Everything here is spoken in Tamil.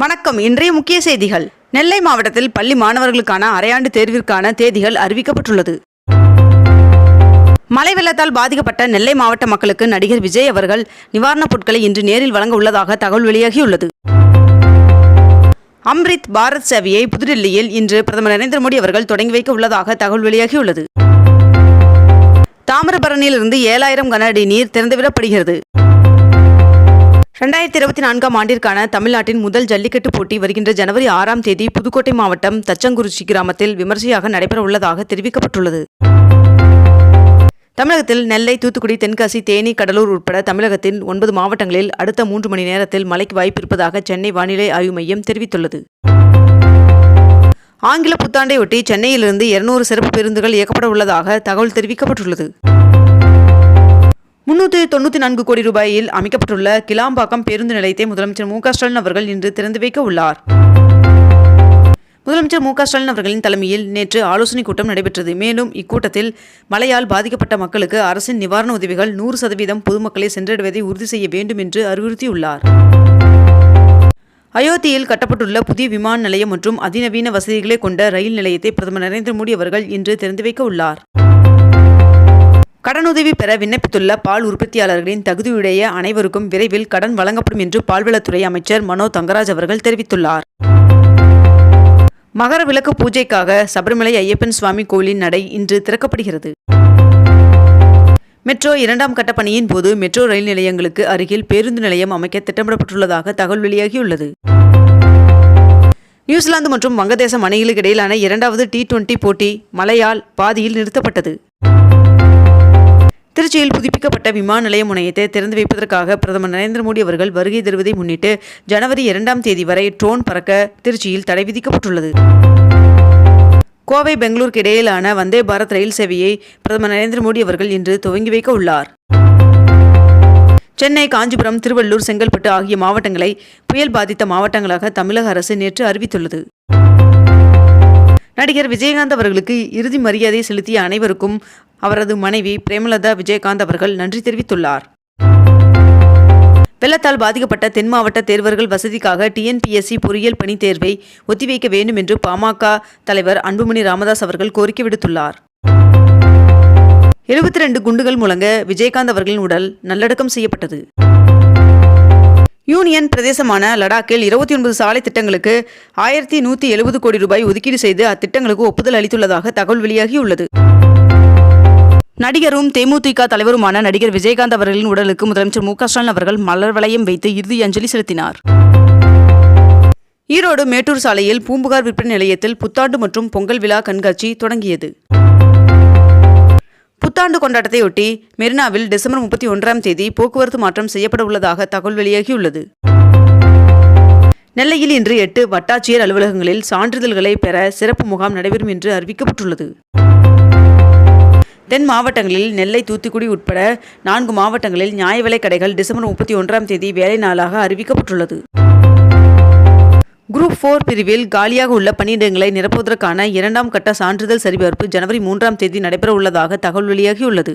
வணக்கம். இன்றைய முக்கிய செய்திகள். நெல்லை மாவட்டத்தில் பள்ளி மாணவர்களுக்கான அரையாண்டு தேர்விற்கான தேதிகள் அறிவிக்கப்பட்டுள்ளது. மழை வெள்ளத்தால் பாதிக்கப்பட்ட நெல்லை மாவட்ட மக்களுக்கு நடிகர் விஜய் அவர்கள் நிவாரணப் பொருட்களை இன்று நேரில் வழங்க உள்ளதாக தகவல் வெளியாகியுள்ளது. அம்ரித் பாரத் சேவையை புதுடில்லியில் இன்று பிரதமர் நரேந்திர மோடி அவர்கள் தொடங்கி வைக்க உள்ளதாக தகவல் வெளியாகியுள்ளது. தாமிரபரணியிலிருந்து ஏழாயிரம் கன அடி நீர் திறந்துவிடப்படுகிறது. ரெண்டாயிரத்தி இருபத்தி நான்காம் ஆண்டிற்கான தமிழ்நாட்டின் முதல் ஜல்லிக்கட்டு போட்டி வருகின்ற ஜனவரி ஆறாம் தேதி புதுக்கோட்டை மாவட்டம் தச்சங்குறிச்சி கிராமத்தில் விமர்சையாக நடைபெற உள்ளதாக தெரிவிக்கப்பட்டுள்ளது. தமிழகத்தில் நெல்லை தூத்துக்குடி தென்காசி தேனி கடலூர் உட்பட தமிழகத்தின் ஒன்பது மாவட்டங்களில் அடுத்த மூன்று மணி நேரத்தில் மழைக்கு வாய்ப்பு இருப்பதாக சென்னை வானிலை ஆய்வு மையம் தெரிவித்துள்ளது. ஆங்கில புத்தாண்டையொட்டி சென்னையிலிருந்து இருநூறு சிறப்பு பேருந்துகள் இயக்கப்பட உள்ளதாக தகவல் தெரிவிக்கப்பட்டுள்ளது. முன்னூற்றி தொண்ணூற்றி நான்கு கோடி ரூபாயில் அமைக்கப்பட்டுள்ள கிளாம்பாக்கம் பேருந்து நிலையத்தை முதலமைச்சர் மு ஸ்டாலின் அவர்கள் இன்று திறந்து வைக்க உள்ளார். முதலமைச்சர் மு ஸ்டாலின் அவர்களின் தலைமையில் நேற்று ஆலோசனைக் கூட்டம் நடைபெற்றது. மேலும் இக்கூட்டத்தில் மழையால் பாதிக்கப்பட்ட மக்களுக்கு அரசின் நிவாரண உதவிகள் நூறு சதவீதம் பொதுமக்களை சென்றடைவதை உறுதி செய்ய வேண்டும் என்று அறிவுறுத்தியுள்ளார். அயோத்தியில் கட்டப்பட்டுள்ள புதிய விமான நிலையம் மற்றும் அதிநவீன வசதிகளை கொண்ட ரயில் நிலையத்தை பிரதமர் நரேந்திர மோடி அவர்கள் இன்று திறந்து வைக்க உள்ளார். கடனுதவி பெற விண்ணப்பித்துள்ள பால் உற்பத்தியாளர்களின் தகுதியுடைய அனைவருக்கும் விரைவில் கடன் வழங்கப்படும் என்று பால்வளத்துறை அமைச்சர் மனோ தங்கராஜ் அவர்கள் தெரிவித்துள்ளார். மகர விளக்கு பூஜைக்காக சபரிமலை ஐயப்பன் சுவாமி கோயிலின் நடை இன்று திறக்கப்படுகிறது. மெட்ரோ இரண்டாம் கட்ட பணியின் போது மெட்ரோ ரயில் நிலையங்களுக்கு அருகில் பேருந்து நிலையம் அமைக்க திட்டமிடப்பட்டுள்ளதாக தகவல் வெளியாகியுள்ளது. நியூசிலாந்து மற்றும் வங்கதேசம் அணிகளுக்கு இடையிலான இரண்டாவது டி டுவெண்டி போட்டி மழையால் பாதியில் நிறுத்தப்பட்டது. திருச்சியில் புதுப்பிக்கப்பட்ட விமான நிலைய முனையத்தை திறந்து வைப்பதற்காக பிரதமர் நரேந்திர மோடி அவர்கள் வருகை தருவதை முன்னிட்டு ஜனவரி இரண்டாம் தேதி வரை ட்ரோன் பறக்க திருச்சியில் தடை விதிக்கப்பட்டுள்ளது. கோவை பெங்களூருக்கு இடையிலான வந்தே பாரத் ரயில் சேவையை பிரதமர் நரேந்திர மோடி அவர்கள் இன்று துவங்கி வைக்க உள்ளார். சென்னை காஞ்சிபுரம் திருவள்ளூர் செங்கல்பட்டு ஆகிய மாவட்டங்களை புயல் பாதித்த மாவட்டங்களாக தமிழக அரசு நேற்று அறிவித்துள்ளது. நடிகர் விஜயகாந்த் அவர்களுக்கு இறுதி மரியாதை செலுத்திய அனைவருக்கும் அவரது மனைவி பிரேமலதா விஜயகாந்த் அவர்கள் நன்றி தெரிவித்துள்ளார். வெள்ளத்தால் பாதிக்கப்பட்ட தென் மாவட்ட தேர்வர்கள் வசதிக்காக டிஎன்பிஎஸ்சி பொறியியல் பணி தேர்வை ஒத்திவைக்க வேண்டும் என்று பாமக தலைவர் அன்புமணி ராமதாஸ் அவர்கள் கோரிக்கை விடுத்துள்ளார். எழுபத்தி ரெண்டு குண்டுகள் முழங்க விஜயகாந்த் அவர்களின் உடல் நல்லடக்கம் செய்யப்பட்டது. யூனியன் பிரதேசமான லடாக்கில் இருபத்தி ஒன்பது சாலை திட்டங்களுக்கு ஆயிரத்தி நூற்றி எழுபது கோடி ரூபாய் ஒதுக்கீடு செய்து அத்திட்டங்களுக்கு ஒப்புதல் அளித்துள்ளதாக தகவல் வெளியாகியுள்ளது. நடிகரும் தேமுதிக தலைவருமான நடிகர் விஜயகாந்த் அவர்களின் உடலுக்கு முதலமைச்சர் மு க ஸ்டாலின் அவர்கள் மலர் வளையம் வைத்து இறுதி அஞ்சலி செலுத்தினார். ஈரோடு மேட்டூர் சாலையில் பூம்புகார் விற்பனை நிலையத்தில் புத்தாண்டு மற்றும் பொங்கல் விழா கண்காட்சி தொடங்கியது. புத்தாண்டு கொண்டாட்டத்தையொட்டி மெரினாவில் டிசம்பர் முப்பத்தி ஒன்றாம் தேதி போக்குவரத்து மாற்றம் செய்யப்பட உள்ளதாக தகவல் வெளியாகியுள்ளது. நெல்லையில் இன்று எட்டு வட்டாட்சியர் அலுவலகங்களில் சான்றிதழ்களை பெற சிறப்பு முகாம் நடைபெறும் என்று அறிவிக்கப்பட்டுள்ளது. தென் மாவட்டங்களில் நெல்லை தூத்துக்குடி உட்பட நான்கு மாவட்டங்களில் நியாய விலை கடைகள் டிசம்பர் முப்பத்தி ஒன்றாம் தேதி வேலை நாளாக அறிவிக்கப்பட்டுள்ளது. குரூப் ஃபோர் பிரிவில் காலியாக உள்ள பணியிடங்களை நிரப்புவதற்கான இரண்டாம் கட்ட சான்றிதழ் சரிபார்ப்பு ஜனவரி மூன்றாம் தேதி நடைபெற உள்ளதாக தகவல் வெளியாகியுள்ளது.